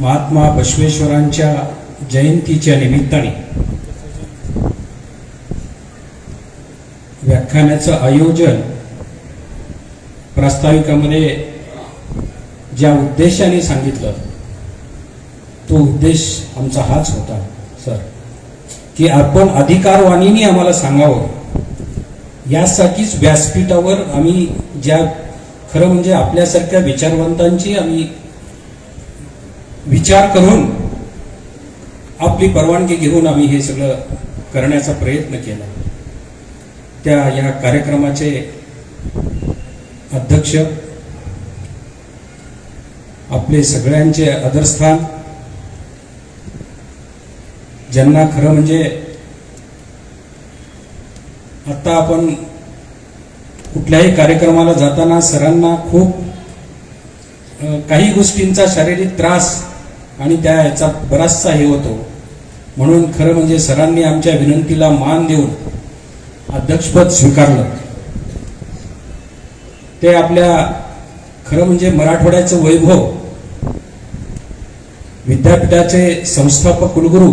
महात्मा बसवेश्वरांच्या जयंतीच्या निमित्ताने व्याख्यानाचं आयोजन प्रास्ताविकामध्ये ज्या उद्देशाने सांगितलं तो उद्देश आमचा हाच होता सर. की आपण अधिकारवाणीने आम्हाला सांगावं. यासाठीच व्यासपीठावर आम्ही ज्या खरं म्हणजे आपल्यासारख्या विचारवंतांची आम्ही विचार करून आपली परवानगी घेऊन आम्ही हे सगळं करण्याचा प्रयत्न केला. त्या या कार्यक्रमाचे अध्यक्ष आपले सगळ्यांचे आदरस्थान ज्यांना खरं म्हणजे आता आपण कुठल्याही कार्यक्रमाला जाताना सरांना खूप काही गोष्टींचा शारीरिक त्रास आणि त्या याचा बराचसा हे होतो. म्हणून खरं म्हणजे सरांनी आमच्या विनंतीला मान देऊन अध्यक्षपद स्वीकारलं. ते आपल्या खरं म्हणजे मराठवाड्याचं वैभव विद्यापीठाचे संस्थापक कुलगुरू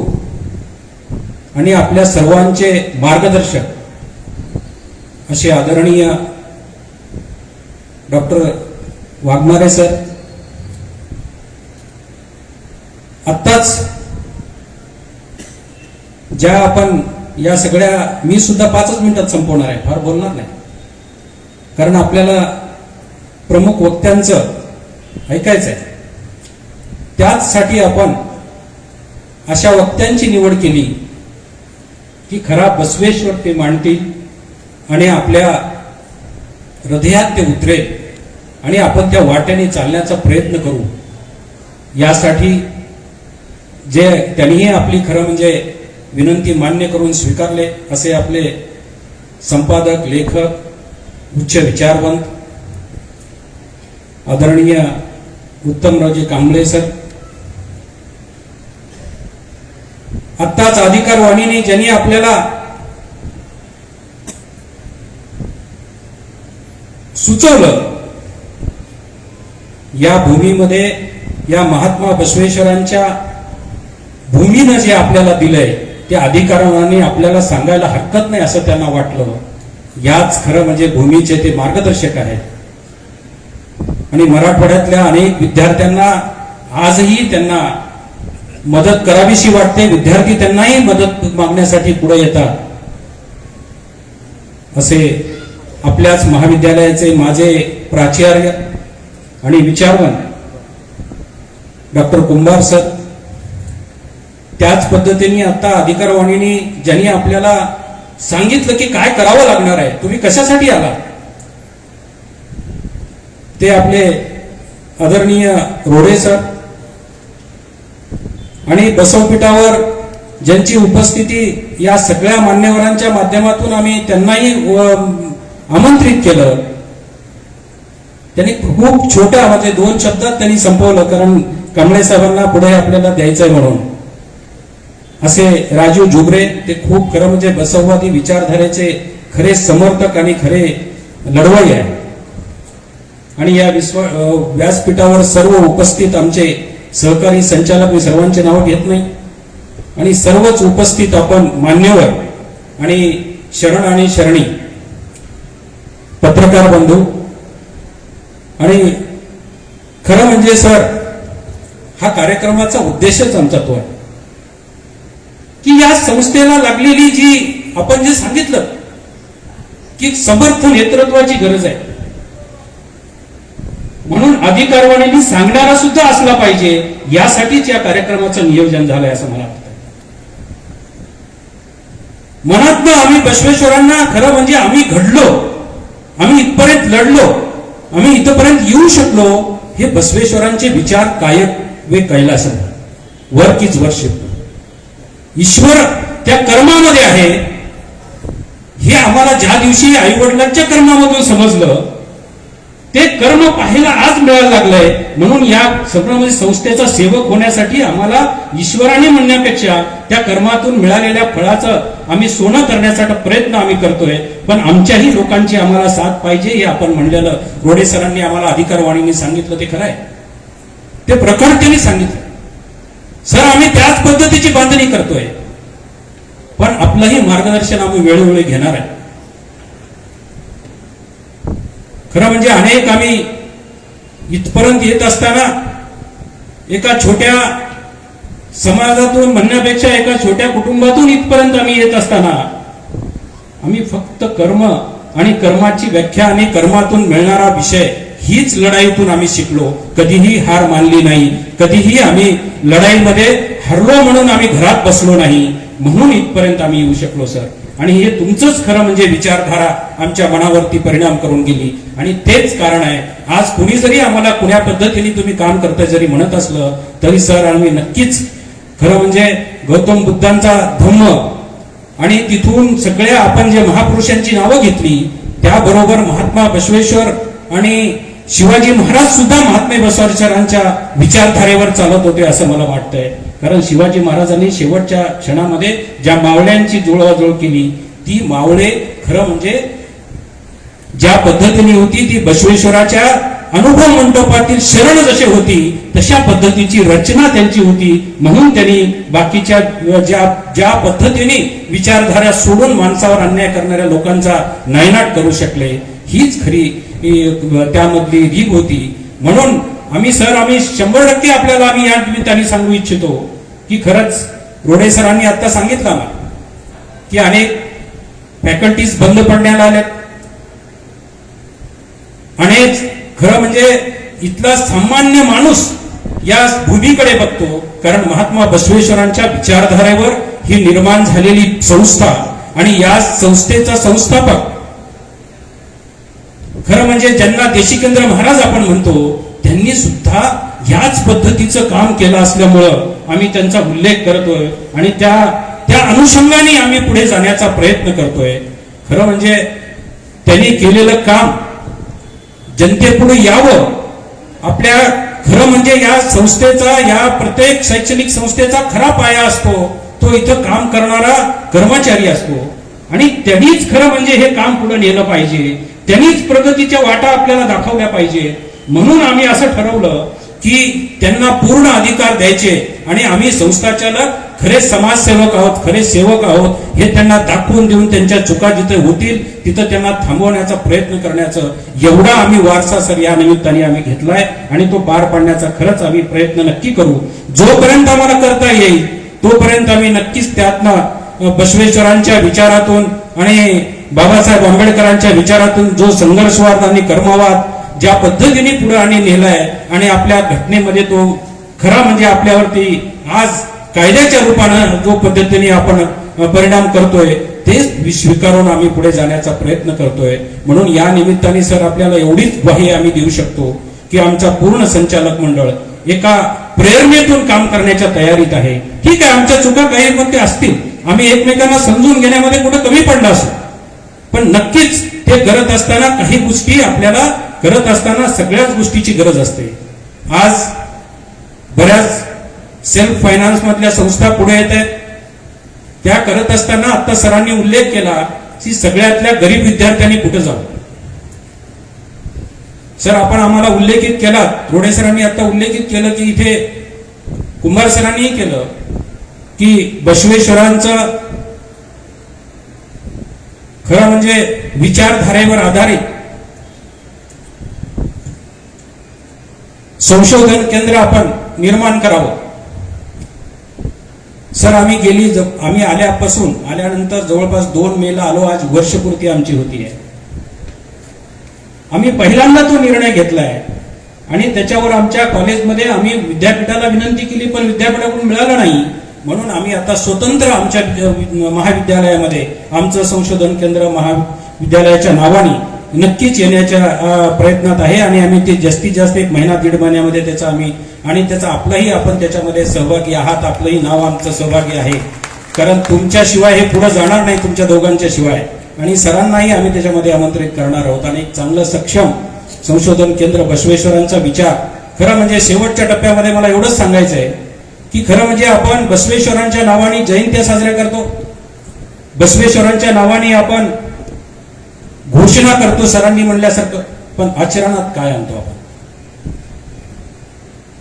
आणि आपल्या सर्वांचे मार्गदर्शक असे आदरणीय डॉक्टर वाघमारे सर आत्ताच ज्या आपण या सगळ्या मी सुद्धा पाचच मिनिटात संपवणार आहे फार बोलणार नाही. कारण आपल्याला प्रमुख वक्त्यांचं ऐकायचं आहे त्याचसाठी आपण अशा वक्त्यांची निवड केली की खरा बसवेश्वर ते मांडतील आणि आपल्या हृदयात ते उतरेल आणि आपण त्या वाट्याने चालण्याचा प्रयत्न करू. यासाठी जे त्यांनीही आपली खरं म्हणजे विनंती मान्य करून स्वीकारले असे आपले संपादक लेखक उच्च विचारवंत आदरणीय उत्तमरावजी कांबळे सर आत्ताच अधिकार वाणीने ज्यांनी आपल्याला सुचवलं या भूमीमध्ये या महात्मा बसवेश्वरांच्या भूमीनं जे आपल्याला दिलंय ते अधिकाराने आपल्याला सांगायला हरकत नाही असं त्यांना वाटलं. याच खरं म्हणजे भूमीचे ते मार्गदर्शक आहेत. आणि मराठवाड्यातल्या अनेक विद्यार्थ्यांना आजही त्यांना मदत करावीशी वाटते विद्यार्थी त्यांनाही मदत मागण्यासाठी पुढे येतात. असे आपल्याच महाविद्यालयाचे माझे प्राचार्य आणि विचारवंत डॉक्टर कुंभार सर त्याच पद्धतीने आता अधिकारवाणीने ज्यांनी आपल्याला सांगितलं की काय करावं लागणार आहे तुम्ही कशासाठी आला? ते आपले आदरणीय रोडे सर आणि बसवपीठावर ज्यांची उपस्थिती या सगळ्या मान्यवरांच्या माध्यमातून आम्ही त्यांनाही आमंत्रित केलं. त्यांनी खूप छोट्या म्हणजे दोन शब्दात त्यांनी संपवलं कारण कांबळे साहेबांना पुढे आपल्याला द्यायचंय म्हणून. असे राजू जुबरे ते खूप खरं म्हणजे बसववादी विचारधारेचे खरे समर्थक आणि खरे लढवाई आहे आणि या विश्व व्यासपीठावर सर्व उपस्थित आमचे सहकारी संचालक मी सर्वांचे नाव घेत नाही. आणि सर्वच उपस्थित आपण मान्यवर आणि शरण आणि शरणी पत्रकार बंधू. आणि खरं म्हणजे सर हा कार्यक्रमाचा उद्देशच आमचा तो आहे. की या संस्थेला लागलेली जी आपण जे सांगितलं की समर्थ नेतृत्वाची गरज आहे. म्हणून अधिकारवाणीने सांगणारा सुद्धा असला पाहिजे यासाठीच या कार्यक्रमाचं नियोजन झालंय असं मला वाटतं मनातनं आम्ही बसवेश्वरांना खरं म्हणजे आम्ही घडलो आम्ही इथपर्यंत लढलो आम्ही इथपर्यंत येऊ शकलो हे बसवेश्वरांचे विचार कायम वे कैलास वर कीच वर शिकतो ईश्वर त्या कर्मामध्ये आहे. हे आम्हाला ज्या दिवशी आई वडिलांच्या कर्मामधून समजलं ते कर्म पाहायला आज मिळायला लागलंय. म्हणून या सगळं संस्थेचा सेवक होण्यासाठी आम्हाला ईश्वराने म्हणण्यापेक्षा त्या कर्मातून मिळालेल्या फळाचं आम्ही सोनं करण्यासाठी प्रयत्न आम्ही करतोय. पण आमच्याही लोकांची आम्हाला साथ पाहिजे हे आपण म्हणलेलं. रोडे सरांनी आम्हाला अधिकारवाणीने सांगितलं ते खरं आहे ते प्रखरतेने सांगितलं. सर आम्ही त्याच पद्धतीची बांधणी करतोय. पण आपलंही मार्गदर्शन आम्ही वेळोवेळी घेणार आहे. खरं म्हणजे अनेक आम्ही इथपर्यंत येत असताना एका छोट्या समाजातून म्हणण्यापेक्षा एका छोट्या कुटुंबातून इथपर्यंत आम्ही येत असताना आम्ही फक्त कर्म आणि कर्माची व्याख्या आणि कर्मातून मिळणारा विषय हीच लढाईतून आम्ही शिकलो. कधीही हार मानली नाही. कधीही आम्ही लढाईमध्ये हरलो म्हणून आम्ही घरात बसलो नाही. म्हणून इथपर्यंत आम्ही येऊ शकलो सर. आणि हे तुमचंच खरं म्हणजे विचारधारा आमच्या मनावरती परिणाम करून गेली. आणि तेच कारण आहे आज कुणी जरी आम्हाला कुण्या पद्धतीने तुम्ही काम करताय जरी म्हणत असलं तरी सर आम्ही नक्कीच खरं म्हणजे गौतम बुद्धांचा धम्म आणि तिथून सगळ्या आपण जे महापुरुषांची नावं घेतली त्याबरोबर महात्मा बसवेश्वर आणि शिवाजी महाराज सुद्धा महात्मे बसवेश्वरांच्या विचारधारेवर चालत होते असं मला वाटतंय. कारण शिवाजी महाराजांनी शेवटच्या क्षणामध्ये ज्या मावळ्यांची जुळवाजुळ केली ती मावळे खरं म्हणजे ज्या पद्धतीने होती ती बसवेश्वराच्या अनुभव मंडपातील शरण जशी होती तशा पद्धतीची रचना त्यांची होती. म्हणून त्यांनी बाकीच्या ज्या ज्या पद्धतीने विचारधारा सोडून माणसावर अन्याय करणाऱ्या लोकांचा नायनाट करू शकले हीच खरी ही, त्यामधली रीग होती. म्हणून आम्ही सर आम्ही शंभर टक्के आपल्याला आम्ही या निमित्ताने सांगू इच्छितो की खरंच रोडे सरांनी आता सांगितलं ना की अनेक फॅकल्टीज बंद पडण्याला आल्यात. अनेक खरं म्हणजे इथला सामान्य माणूस या भूमीकडे बघतो कारण महात्मा बसवेश्वरांच्या विचारधारेवर ही निर्माण झालेली संस्था आणि या संस्थेचा संस्थापक खरं म्हणजे ज्यांना देशिकेंद्र महाराज आपण म्हणतो त्यांनी सुद्धा याच पद्धतीचं काम केलं असल्यामुळं आम्ही त्यांचा उल्लेख करतोय आणि त्या त्या अनुषंगाने आम्ही पुढे जाण्याचा प्रयत्न करतोय. खरं म्हणजे त्यांनी केलेलं काम जनतेपुढे यावं आपल्या खरं म्हणजे या संस्थेचा या प्रत्येक शैक्षणिक संस्थेचा खरा पाया असतो तो इथं काम करणारा कर्मचारी असतो. आणि त्यांनीच खरं म्हणजे हे काम पुढे नेलं पाहिजे. त्यांनीच प्रगतीच्या वाटा आपल्याला दाखवल्या पाहिजे. म्हणून आम्ही असं ठरवलं की त्यांना पूर्ण अधिकार द्यायचे आणि आम्ही संस्थाचालक खरे समाजसेवक आहोत खरे सेवक आहोत हे त्यांना दाखवून देऊन त्यांच्या चुका जिथे होतील तिथं त्यांना थांबवण्याचा प्रयत्न करण्याचं एवढा आम्ही वारसा सर या निमित्ताने आम्ही घेतलाय आणि तो पार पाडण्याचा खरंच आम्ही प्रयत्न नक्की करू. जोपर्यंत आम्हाला करता येईल तोपर्यंत आम्ही नक्कीच त्यातनं बसवेश्वरांच्या विचारातून आणि बाबासाहेब आंबेडकरांच्या विचारातून जो संघर्षवाद आणि कर्मवाद ज्या पद्धतीने पुढे आणि नेलाय आणि आपल्या घटनेमध्ये तो खरा म्हणजे आपल्यावरती आज कायद्याच्या रूपानं जो पद्धतीने आपण परिणाम करतोय तेच स्वीकारून आम्ही पुढे जाण्याचा प्रयत्न करतोय. म्हणून या निमित्ताने सर आपल्याला एवढीच ग्वाही आम्ही देऊ शकतो की आमचा पूर्ण संचालक मंडळ एका प्रेरणेतून काम करण्याच्या तयारीत आहे. ठीक आहे आमच्या चुका काही मध्ये असतील. आम्ही एकमेकांना समजून घेण्यामध्ये कुठे कमी पडला असू. पण नक्कीच ते करत असताना काही गोष्टी आपल्याला करत असताना सगळ्याच गोष्टीची गरज असते. आज बऱ्याच सेल्फ फायनान्स मधल्या संस्था पुढे येत आहेत. त्या करत असताना आता सरांनी उल्लेख केला की सगळ्यातल्या गरीब विद्यार्थ्यांनी कुठे जाऊ सर आपण आम्हाला उल्लेखित केला. रोडे सरांनी आता उल्लेखित केलं की इथे कुंभार सरांनीही केलं की बसवेश्वरांचं खरं म्हणजे विचारधारेवर आधारित. संशोधन केंद्र आपण निर्माण करावं. सर आम्ही गेली आम्ही आल्यापासून आल्यानंतर जवळपास दोन मेला आलो आज वर्षपूर्ती आमची होती आहे. आम्ही पहिल्यांदा तो निर्णय घेतलाय. आणि त्याच्यावर आमच्या कॉलेजमध्ये आम्ही विद्यापीठाला विनंती केली पण विद्यापीठाकडून मिळालं नाही. म्हणून आम्ही आता स्वतंत्र आमच्या महाविद्यालयामध्ये आमचं संशोधन केंद्र महाविद्यालयाच्या नावाने नक्कीच येण्याच्या प्रयत्नात आहे आणि आम्ही ते जास्तीत जास्त एक महिना दीड महिन्यामध्ये त्याचा आम्ही आणि त्याचा आपलाही आपण त्याच्यामध्ये सहभागी आहात आपलंही नाव आमचं सहभागी आहे. कारण तुमच्याशिवाय हे पुढे जाणार नाही तुमच्या दोघांच्या शिवाय आणि सरांनाही आम्ही त्याच्यामध्ये आमंत्रित करणार आहोत. आणि एक चांगलं सक्षम संशोधन केंद्र बसवेश्वरांचा विचार. खरं म्हणजे शेवटच्या टप्प्यामध्ये मला एवढंच सांगायचं आहे की खरं म्हणजे आपण बसवेश्वरांच्या नावाने जयंत्या साजऱ्या करतो. बसवेश्वरांच्या नावाने आपण घोषणा करतो सरांनी म्हणल्यासारखं. पण आचरणात काय आणतो आपण?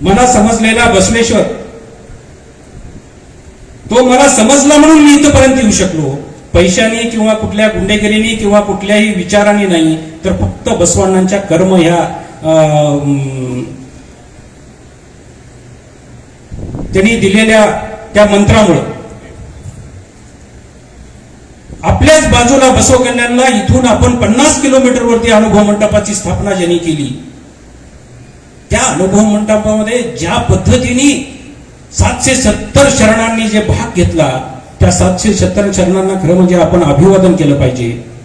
मला समजलेला बसवेश्वर तो मला समजला म्हणून मी इथपर्यंत येऊ शकलो. पैशाने किंवा कुठल्या गुंडेगिरीने किंवा कुठल्याही विचाराने नाही तर फक्त बसवण्णांच्या कर्म ह्या त्यांनी दिलेल्या त्या मंत्रामुळं. आपल्याच बाजूला बसव कल्याणला इथून आपण पन्नास किलोमीटरवरती अनुभव मंडपाची स्थापना ज्यांनी केली त्या अनुभव मंडपामध्ये ज्या पद्धतीने सातशे सत्तर शरणांनी जे भाग घेतला त्या सातशे सत्तर शरणांना खरं म्हणजे आपण अभिवादन केलं पाहिजे.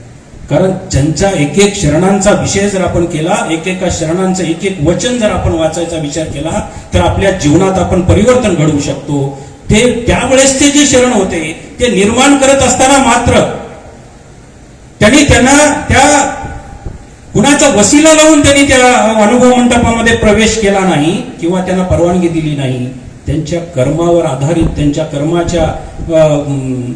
कारण ज्यांच्या एक एक शरणांचा विषय जर आपण केला एक एका शरणांचं एक एक वचन जर आपण वाचायचा विचार केला तर आपल्या जीवनात आपण परिवर्तन घडवू शकतो. ते त्यावेळेस ते जे शरण होते ते निर्माण करत असताना मात्र त्यांनी त्यांना त्या कुणाचा वसिला लावून त्यांनी त्या अनुभव मंडपामध्ये प्रवेश केला नाही किंवा त्यांना परवानगी दिली नाही. त्यांच्या कर्मावर आधारित त्यांच्या कर्माच्या अं,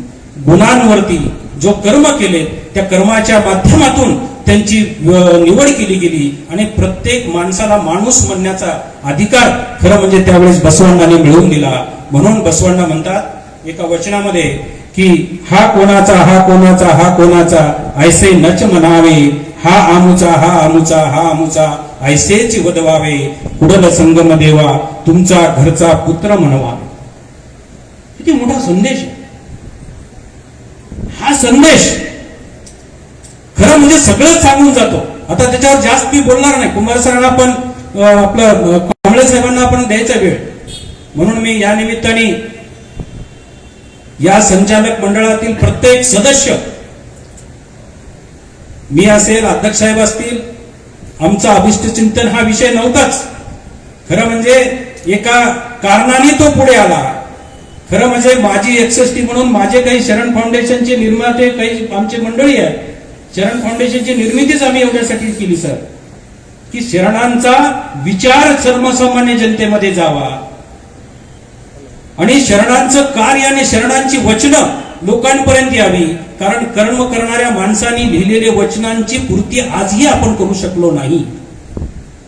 गुणांवरती जो कर्म केले त्या कर्माच्या माध्यमातून त्यांची निवड केली गेली. आणि प्रत्येक माणसाला माणूस म्हणण्याचा अधिकार खरं म्हणजे त्यावेळेस बसवण्णाने मिळवून दिला. म्हणून बसवण्णा म्हणतात एका वचनामध्ये की हा कोणाचा हा कोणाचा हा कोणाचा ऐसे नच म्हणावे. हा आमुचा हा आमुचा हा आमुचा ऐसेच वदवावे. कुडल संगम देवा तुमचा घरचा पुत्र म्हणवा. किती मोठा संदेश आहे. हा संदेश खरं म्हणजे सगळंच सांगून जातो. आता त्याच्यावर जास्त मी बोलणार नाही. कुमार सरांना पण आपलं कांबळे साहेबांना आपण द्यायचा वेळ. म्हणून मी या निमित्ताने या संचालक मंडळातील प्रत्येक सदस्य मी असेल अध्यक्ष साहेब असतील आमचा अभिष्ट चिंतन हा विषय नव्हताच. खरं म्हणजे एका कारणाने तो पुढे आला. खरं म्हणजे माझी एकसष्टी म्हणून माझे काही शरण फाउंडेशनचे निर्माते काही आमची मंडळी आहे शरण फाउंडेशनची निर्मितीच आम्ही एवढ्यासाठी केली सर की शरणांचा विचार सर्वसामान्य जनतेमध्ये जावा. आणि शरणांचं कार्य आणि शरणांची वचनं लोकांपर्यंत यावी. कारण कर्म करणाऱ्या माणसांनी लिहिलेले वचनांची पूर्ती आजही आपण करू शकलो नाही.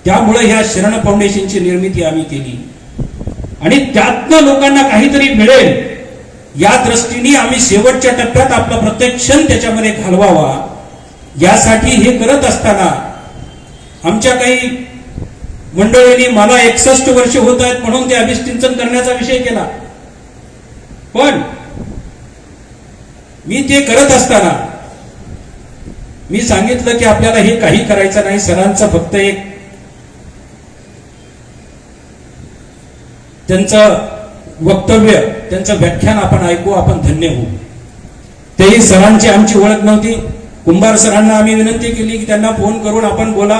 त्यामुळे ह्या शरण फाउंडेशनची निर्मिती आम्ही केली. आणि त्यातनं लोकांना काहीतरी मिळेल. या दृष्टीने आम्ही शेवटच्या टप्प्यात आपला प्रत्येक क्षण त्याच्यामध्ये घालवावा. यासाठी हे करत असताना आमच्या काही मंडळींनी मला एकसष्ट वर्ष होत आहेत म्हणून ते अभिष्टिंचन करण्याचा विषय केला. पण मी ते करत असताना मी सांगितलं की आपल्याला हे काही करायचं नाही सरांचं फक्त एक त्यांचं वक्तव्य त्यांचं व्याख्यान आपण ऐकू आपण धन्य होऊ. तेही सरांची आमची ओळख नव्हती. कुंभार सरांना आम्ही विनंती केली की त्यांना फोन करून आपण बोला.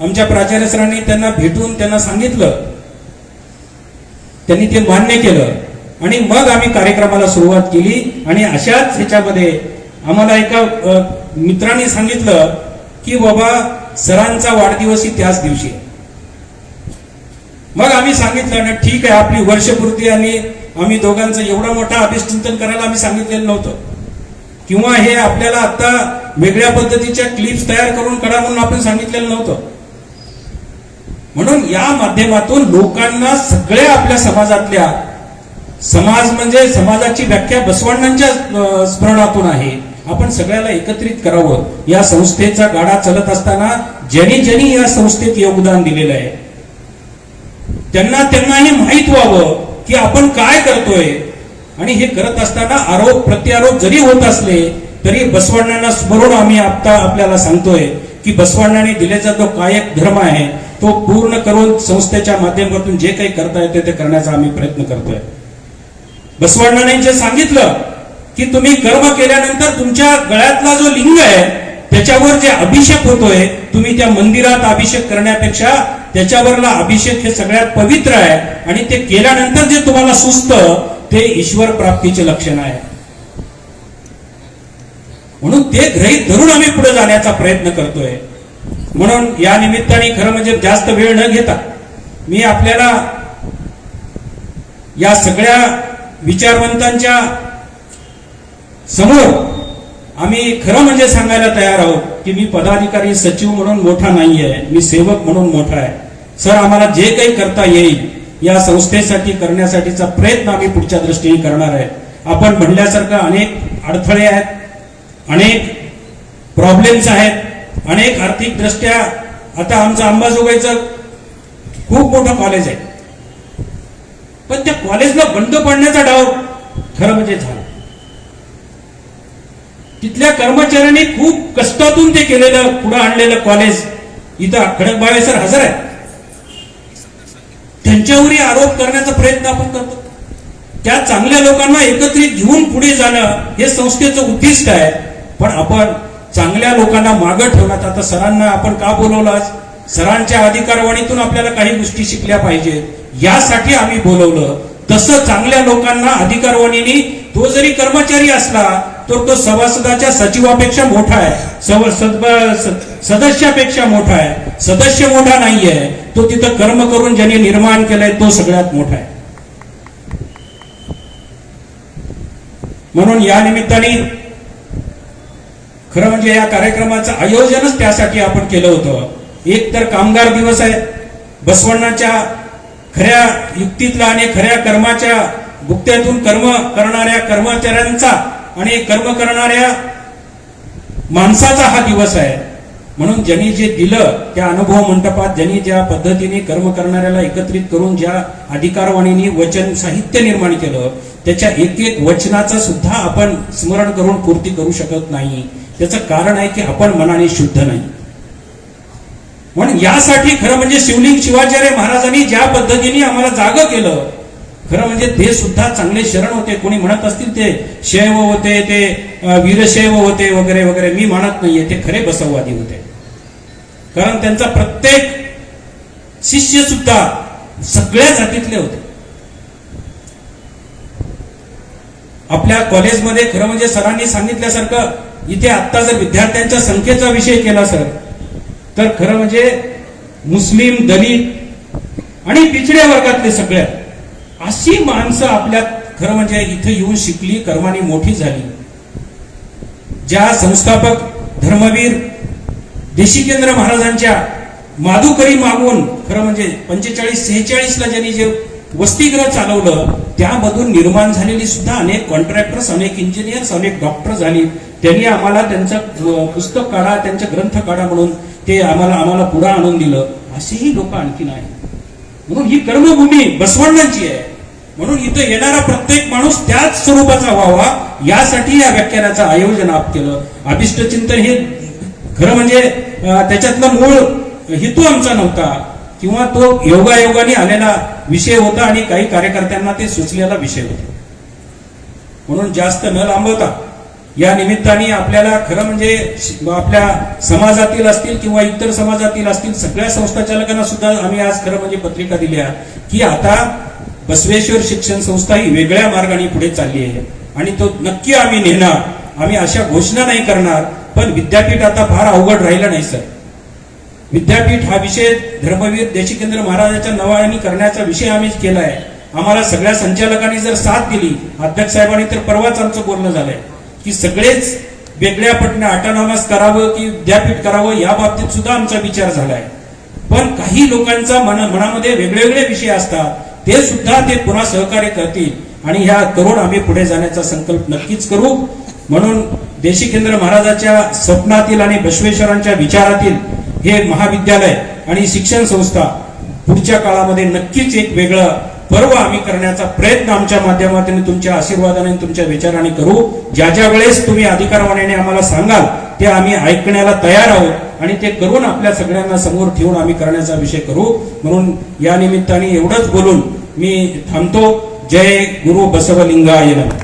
आमच्या प्राचार्य सरांनी त्यांना भेटून त्यांना सांगितलं. त्यांनी ते मान्य केलं. आणि मग आम्ही कार्यक्रमाला सुरुवात केली. आणि अशाच ह्याच्यामध्ये आम्हाला एका मित्रांनी सांगितलं की बाबा सरांचा वाढदिवस ही त्याच दिवशी मग आम्ही सांगितलं ना ठीक आहे आपली वर्षपूर्ती आणि आम्ही दोघांचं एवढा मोठा अभिष्टिंतन करायला आम्ही सांगितलेलं नव्हतं. किंवा हे आपल्याला आता वेगळ्या पद्धतीच्या क्लिप्स तयार करून करा म्हणून आपण सांगितलेलं नव्हतं. म्हणून या माध्यमातून लोकांना सगळ्या आपल्या समाजातल्या समाज म्हणजे समाजाची व्याख्या बसवण्णांच्या स्मरणातून आहे. आपण सगळ्याला एकत्रित करावं. या संस्थेचा गाडा चालत असताना ज्यांनी ज्यांनी या संस्थेत योगदान दिलेलं आहे त्यांना त्यांना हे माहीत व्हावं की आपण काय करतोय. आणि हे करत असताना आरोप प्रत्यारोप जरी होत असले तरी बसवण्णांना स्मरून आम्ही आता आपल्याला सांगतोय की बसवण्णाने दिलेला जो कायक धर्म आहे तो पूर्ण करून संस्थेच्या माध्यमातून जे काही करता येते ते करण्याचा आम्ही प्रयत्न करतोय. बसवण्णाने जे सांगितलं की तुम्ही कर्म केल्यानंतर तुमच्या गळ्यातला जो लिंग आहे त्याच्यावर जे अभिषेक होतोय तुम्ही त्या मंदिरात अभिषेक करण्यापेक्षा त्याच्यावरला अभिषेक हे सगळ्यात पवित्र आहे. आणि ते केल्यानंतर जे तुम्हाला सुस्त ते ईश्वर प्राप्तीचे लक्षण आहे. म्हणून ते ग्रहित धरून आम्ही पुढे जाण्याचा प्रयत्न करतोय. म्हणून या निमित्ताने खरं म्हणजे जास्त वेळ न घेता मी आपल्याला या सगळ्या विचारवंतांच्या समोर आम्ही खरं म्हणजे सांगायला तयार आहोत की मी पदाधिकारी सचिव म्हणून मोठा नाहीये. मी सेवक म्हणून मोठा आहे. सर आम्हाला जे काही करता येईल या संस्थेसाठी करण्यासाठीचा प्रयत्न आम्ही पुढच्या दृष्टीने करणार आहे. आपण म्हणल्यासारखं अनेक अडथळे आहेत अनेक प्रॉब्लेम्स आहेत अनेक आर्थिक दृष्ट्या आता आमचं अंबाजोगाईचं खूप मोठं कॉलेज आहे. पण त्या कॉलेजला बंद पडण्याचा डाव खरं म्हणजे झाला. तिथल्या कर्मचाऱ्यांनी खूप कष्टातून ते केलेलं पुढं आणलेलं कॉलेज इथं खडक बाळे सर हजर आहे त्यांच्यावरही आरोप करण्याचा प्रयत्न आपण करतो. त्या चांगल्या लोकांना एकत्रित घेऊन पुढे जाणं हे संस्थेचं उद्दिष्ट आहे. पण आपण चांगल्या लोकांना मागं ठेवण्यात आता सरांना आपण का बोलवलं आज? सरांच्या अधिकारवाणीतून आपल्याला काही गोष्टी शिकल्या पाहिजेत. यासाठी आम्ही बोलवलं. तसं चांगल्या लोकांना अधिकारवाणीने तो जरी कर्मचारी असला तर तो सभासदाच्या सचिवापेक्षा मोठा आहे. सदस्यापेक्षा मोठा आहे. सदस्य मोठा नाहीये. तो तिथं कर्म करून ज्यांनी निर्माण केलंय तो सगळ्यात मोठा आहे. म्हणून या निमित्ताने खरं म्हणजे या कार्यक्रमाचं आयोजनच त्यासाठी आपण केलं होतं. एक तर कामगार दिवस आहे. बसवण्णाच्या खऱ्या युक्तीतला आणि खऱ्या कर्माच्या गुप्त्यातून कर्म करणाऱ्या कर्मचाऱ्यांचा आणि कर्म करणाऱ्या माणसाचा हा दिवस आहे. म्हणून ज्यांनी जे दिलं त्या अनुभव मंडपात ज्यांनी ज्या पद्धतीने कर्म करणाऱ्याला एकत्रित करून ज्या अधिकारवाणीने वचन साहित्य निर्माण केलं त्याच्या एक एक वचनाचं सुद्धा आपण स्मरण करून पूर्ती करू शकत नाही. त्याचं कारण आहे की आपण मनाने शुद्ध नाही. म्हणून यासाठी खरं म्हणजे शिवलिंग शिवाचार्य महाराजांनी ज्या पद्धतीने आम्हाला जाग केलं खरं म्हणजे ते सुद्धा चांगले शरण होते. कोणी म्हणत असतील ते शैव होते ते वीरशैव होते वगैरे वगैरे. मी म्हणत नाहीये ते खरे बसववादी होते. कारण त्यांचा प्रत्येक शिष्य सुद्धा सगळ्या जातीतले होते. आपल्या कॉलेजमध्ये खरं म्हणजे सरांनी सांगितल्यासारखं इथे आत्ता जर विद्यार्थ्यांच्या संख्येचा विषय केला सर तर खरं म्हणजे मुस्लिम दलित आणि पिछड्या वर्गातले सगळ्या अशी माणसं आपल्यात खरं म्हणजे इथे येऊन शिकली कर्माने मोठी झाली. ज्या संस्थापक धर्मवीर देशिकेंद्र महाराजांच्या माधुकरी मागून खरं म्हणजे पंचेचाळीस सेहेचाळीस ला ज्यांनी जे वसतिगृह चालवलं त्यामधून निर्माण झालेली सुद्धा अनेक कॉन्ट्रॅक्टर्स अनेक इंजिनियर्स अनेक डॉक्टर झाली त्यांनी आम्हाला त्यांचं पुस्तक काढा त्यांचा ग्रंथ काढा म्हणून ते आम्हाला आम्हाला पुढे आणून दिलं. असेही लोक आणखीन नाही म्हणून ही कर्मभूमी बसवण्णांची आहे. म्हणून इथं येणारा प्रत्येक माणूस त्याच स्वरूपाचा व्हावा यासाठी या व्याख्यानाचं आयोजन आप केलं. अभिष्टचिंतन हे खरं म्हणजे त्याच्यातला मूळ हेतू आमचा नव्हता. किंवा तो योगायोगाने आलेला विषय होता आणि काही कार्यकर्त्यांना ते सुचलेला विषय होता. म्हणून जास्त न लांबवता या निमित्ताने आपल्याला खरं म्हणजे आपल्या समाजातील असतील किंवा इतर समाजातील असतील सगळ्या संस्थाचालकांना सुद्धा आम्ही आज खरं म्हणजे पत्रिका दिल्या की आता बसवेश्वर शिक्षण संस्था ही वेगळ्या मार्गाने पुढे चालली आहे. आणि तो नक्की आम्ही नेणार आम्ही अशा घोषणा नाही करणार पण विद्यापीठ आता फार अवघड राहिलं नाही सर. विद्यापीठ हा विषय धर्मवीर देशिकेंद्र महाराजांच्या नवाने करण्याचा विषय आम्ही आहे आम्हाला सगळ्या संचालकांनी जर साथ दिली अध्यक्ष साहेबांनी तर परवाच आमचं बोलणं झालंय. की सगळेच वेगळ्या पटण्या ऑटोनॉमस करावं की विद्यापीठ करावं या बाबतीत सुद्धा आमचा विचार झालाय. पण काही लोकांचा मन मनामध्ये वेगळेवेगळे विषय असतात. ते सुद्धा ते पुन्हा सहकार्य करतील. आणि ह्या करून आम्ही पुढे जाण्याचा संकल्प नक्कीच करू. म्हणून देशिकेंद्र महाराजाच्या स्वप्नातील आणि बसवेश्वरांच्या विचारातील हे महाविद्यालय आणि शिक्षण संस्था पुढच्या काळामध्ये नक्कीच एक वेगळं पर्व आम्ही करण्याचा प्रयत्न आमच्या माध्यमातून तुमच्या आशीर्वादाने तुमच्या विचाराने करू. ज्या ज्या वेळेस तुम्ही अधिकारवाण्याने आम्हाला सांगाल ते आम्ही ऐकण्याला तयार आहोत आणि ते करून आपल्या सगळ्यांना समोर ठेवून आम्ही करण्याचा विषय करू. म्हणून या निमित्ताने एवढंच बोलून मी थांबतो. जय गुरु बसवलिंगाय नमः.